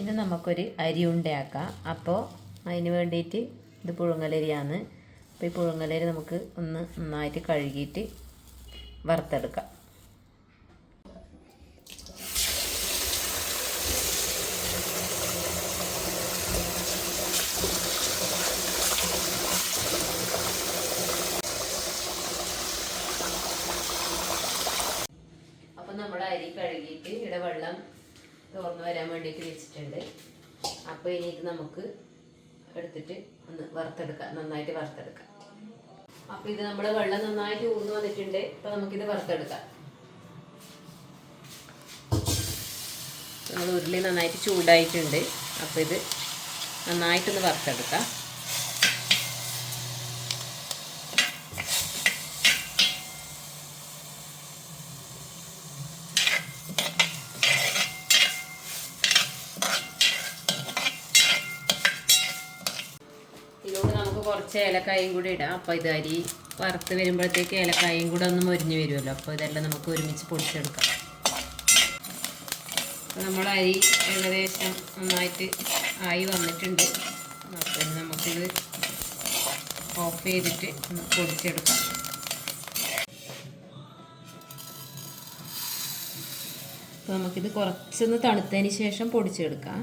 ഇനി നമുക്കൊരു അരി ഉണ്ടയാക്കാം. അപ്പോൾ അതിന് വേണ്ടിയിട്ട് ഇത് പുഴുങ്ങലരിയാണ്. അപ്പോൾ ഈ പുഴുങ്ങലരി നമുക്ക് ഒന്ന് നന്നായിട്ട് കഴുകിയിട്ട് വറുത്തെടുക്കാം. അപ്പം നമ്മൾ അരി കഴുകിയിട്ട് ഇവിടെ വെള്ളം തുറന്ന് വരാൻ വേണ്ടിയിട്ട് വെച്ചിട്ടുണ്ട്. അപ്പോൾ ഇനി ഇത് നമുക്ക് എടുത്തിട്ട് ഒന്ന് വറുത്തെടുക്കാം. നന്നായിട്ട് വറുത്തെടുക്കാം. അപ്പോൾ ഇത് നമ്മുടെ വെള്ളം നന്നായിട്ട് ഊർന്ന് വന്നിട്ടുണ്ട്. അപ്പോൾ നമുക്കിത് വറുത്തെടുക്കാം. നമ്മൾ ഉരുളി നന്നായിട്ട് ചൂടായിട്ടുണ്ട്. അപ്പോൾ ഇത് നന്നായിട്ടൊന്ന് വറുത്തെടുക്കാം ഇതിലൂടെ നമുക്ക് കുറച്ച് ഏലക്കായും കൂടി ഇടാം. അപ്പോൾ ഇത് അരി വറുത്ത് വരുമ്പോഴത്തേക്ക് ഏലക്കായും കൂടെ ഒന്ന് മൊരിഞ്ഞ് വരുമല്ലോ. അപ്പോൾ ഇതെല്ലാം നമുക്ക് ഒരുമിച്ച് പൊടിച്ചെടുക്കാം. അപ്പോൾ നമ്മുടെ അരി ഏകദേശം നന്നായിട്ട് ആയി വന്നിട്ടുണ്ട്. അപ്പം നമുക്കിത് ഓഫ് ചെയ്തിട്ട് പൊടിച്ചെടുക്കാം. അപ്പോൾ നമുക്കിത് കുറച്ചൊന്ന് തണുത്തതിന് ശേഷം പൊടിച്ചെടുക്കാം.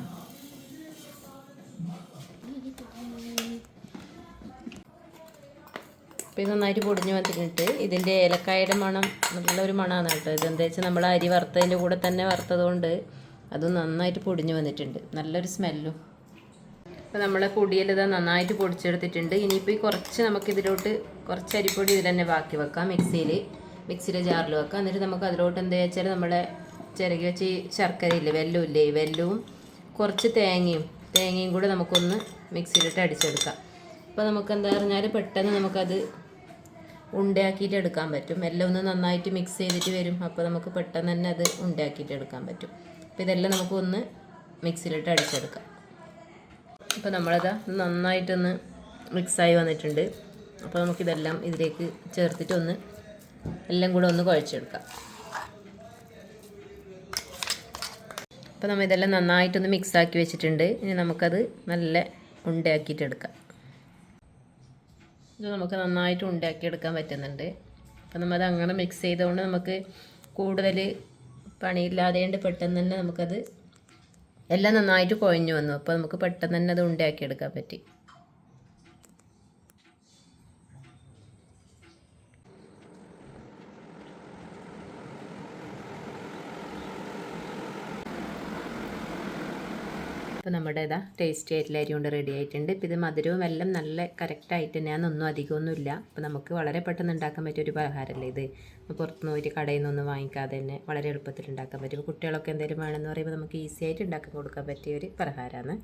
അപ്പോൾ ഇത് നന്നായിട്ട് പൊടിഞ്ഞ് വന്നിട്ടുണ്ട്. ഇതിന്റെ ഏലക്കായുടെ മണം നല്ലൊരു മണമാണ് കേട്ടോ. ഇതെന്താ വെച്ചാൽ നമ്മൾ അരി വറുത്തതിന്റെ കൂടെ തന്നെ വറുത്തതുകൊണ്ട് അത് നന്നായിട്ട് പൊടിഞ്ഞ് വന്നിട്ടുണ്ട്. നല്ലൊരു സ്മെല്ലും. അപ്പോൾ നമ്മളെ പൊടിയെല്ലാം ഇതാ നന്നായിട്ട് പൊടിച്ചെടുത്തിട്ടുണ്ട്. ഇനിയിപ്പോൾ ഈ കുറച്ച് നമുക്ക് ഇതിലോട്ട് കുറച്ച് അരിപ്പൊടി ഇതിൽ തന്നെ ബാക്കി വെക്കാം മിക്സിയിൽ മിക്സിയുടെ ജാറിൽ വെക്കാം. എന്നിട്ട് നമുക്ക് അതിലോട്ട് എന്താ വെച്ചാൽ നമ്മളെ ചിരകി വെച്ച് ശർക്കരയില്ലേ ഈ വെല്ലവും കുറച്ച് തേങ്ങയും തേങ്ങയും കൂടെ നമുക്കൊന്ന് മിക്സിയിലിട്ട് അടിച്ചെടുക്കാം. അപ്പോൾ നമുക്ക് എന്താ പറഞ്ഞാൽ പെട്ടെന്ന് നമുക്കത് ഉണ്ടയാക്കിയിട്ട് എടുക്കാൻ പറ്റും. എല്ലാം ഒന്ന് നന്നായിട്ട് മിക്സ് ചെയ്തിട്ട് വരും. അപ്പോൾ നമുക്ക് പെട്ടെന്ന് തന്നെ അത് ഉണ്ടാക്കിയിട്ട് എടുക്കാൻ പറ്റും. അപ്പോൾ ഇതെല്ലാം നമുക്കൊന്ന് മിക്സിയിലിട്ട് അടിച്ചെടുക്കാം. അപ്പോൾ നമ്മളത് നന്നായിട്ടൊന്ന് മിക്സായി വന്നിട്ടുണ്ട്. അപ്പോൾ നമുക്കിതെല്ലാം ഇതിലേക്ക് ചേർത്തിട്ടൊന്ന് എല്ലാം കൂടെ ഒന്ന് കുഴച്ചെടുക്കാം. അപ്പോൾ നമ്മൾ ഇതെല്ലാം നന്നായിട്ടൊന്ന് മിക്സാക്കി വെച്ചിട്ടുണ്ട്. ഇനി നമുക്കത് നല്ല ഉണ്ടയാക്കിയിട്ട് എടുക്കാം ഇത് നമുക്ക് നന്നായിട്ട് ഉണ്ടാക്കി എടുക്കാൻ പറ്റുന്നുണ്ട്. അപ്പം നമ്മൾ അങ്ങനെ മിക്സ് ചെയ്തുകൊണ്ട് നമുക്ക് കൂടുതൽ പണിയില്ലാതെയുണ്ട് പെട്ടെന്ന് തന്നെ നമുക്കത് എല്ലാം നന്നായിട്ട് കുഴഞ്ഞു വന്നു. അപ്പോൾ നമുക്ക് പെട്ടെന്ന് തന്നെ അത് ഉണ്ടാക്കിയെടുക്കാൻ പറ്റി. അപ്പോൾ നമ്മുടെ ഇതാ ടേസ്റ്റി ആയിട്ടുള്ള അരി കൊണ്ട് റെഡി ആയിട്ടുണ്ട്. ഇപ്പോൾ ഇത് മധുരവും എല്ലാം നല്ല കറക്റ്റായിട്ട് തന്നെയാണ് ഒന്നും അധികമൊന്നുമില്ല. അപ്പോൾ നമുക്ക് വളരെ പെട്ടെന്ന് ഉണ്ടാക്കാൻ പറ്റിയ ഒരു പലഹാരമല്ലേ ഇത്. പുറത്തുനിന്ന് ഒരു കടയിൽ നിന്നൊന്നും വാങ്ങിക്കാതെ തന്നെ വളരെ എളുപ്പത്തിൽ ഉണ്ടാക്കാൻ പറ്റും. കുട്ടികളൊക്കെ എന്തെങ്കിലും വേണമെന്ന് പറയുമ്പോൾ നമുക്ക് ഈസി ആയിട്ട് ഉണ്ടാക്കാൻ കൊടുക്കാൻ പറ്റിയ ഒരു പലഹാരമാണ്.